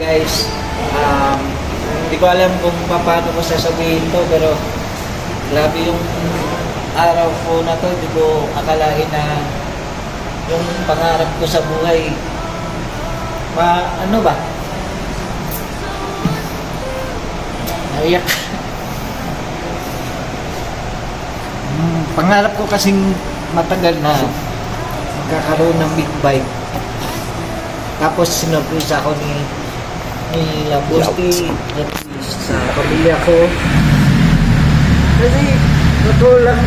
Guys, um, hindi ko alam kung paano ko sasabihin to pero grabe yung araw ko na to. Hindi ko akalain na yung pangarap ko sa buhay ma ano ba? Naiyak. Hmm, pangarap ko kasing matagal na magkakaroon ng big bike. Tapos sinurprise ako ni ni Labusti sa pamilya ko. Kasi totoo lang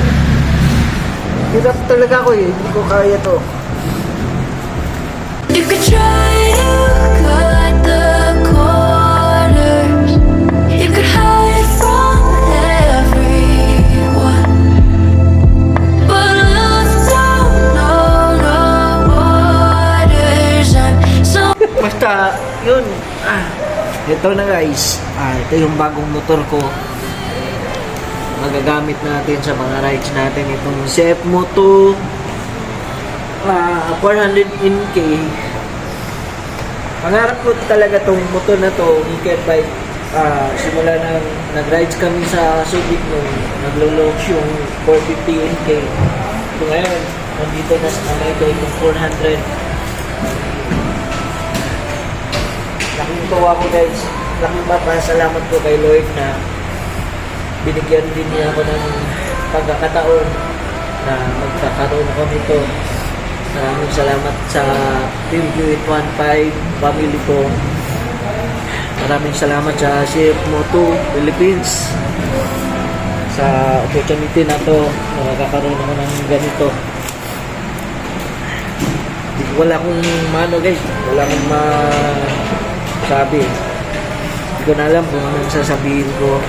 hirap talaga ako eh. Hindi ko kaya to. You could try Basta, yun. Ah, ito na guys. Ah, ito yung bagong motor ko. Magagamit natin sa mga rides natin. Itong CF Moto ah 400NK. Pangarap ko talaga tong motor na to, weekend bike. Ah, simula nang nag-rides kami sa Subic nung naglo-launch yung 450NK. So ngayon, nandito na sa ko itong 400 Laking tuwa ko guys. Laking papasalamat ko kay Lord na binigyan din niya ako ng pagkakataon na magkakaroon ako nito. Maraming salamat sa Team Buick 15 family ko. Maraming salamat sa CF Moto Philippines sa opportunity na to na magkakaroon ako ng ganito. Wala akong mano guys, wala akong masabi. Hindi ko na alam kung anong sasabihin ko.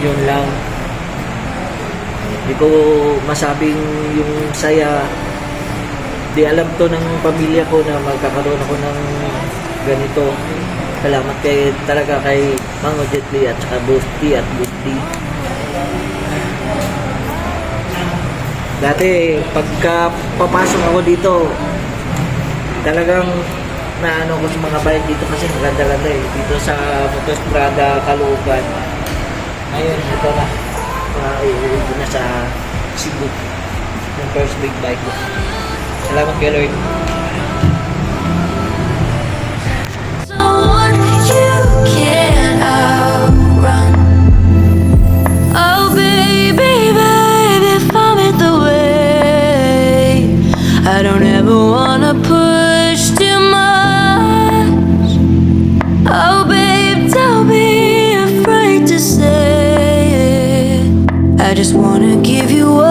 Yun lang. Hindi ko masabing yung saya. Di alam to ng pamilya ko na magkakaroon ako ng ganito. Salamat kay talaga kay Mango Jetli at saka Boosty at Boosty. Dati, pagka papasok ako dito, talagang naano ko sa mga bike dito kasi maganda-ganda eh. Dito sa Motostrada, Caloocan. Ngayon, ito na. Maiuwi ko na sa Cebu. Yung first big bike ko. Salamat kay Lord. someone you can't just wanna give you up.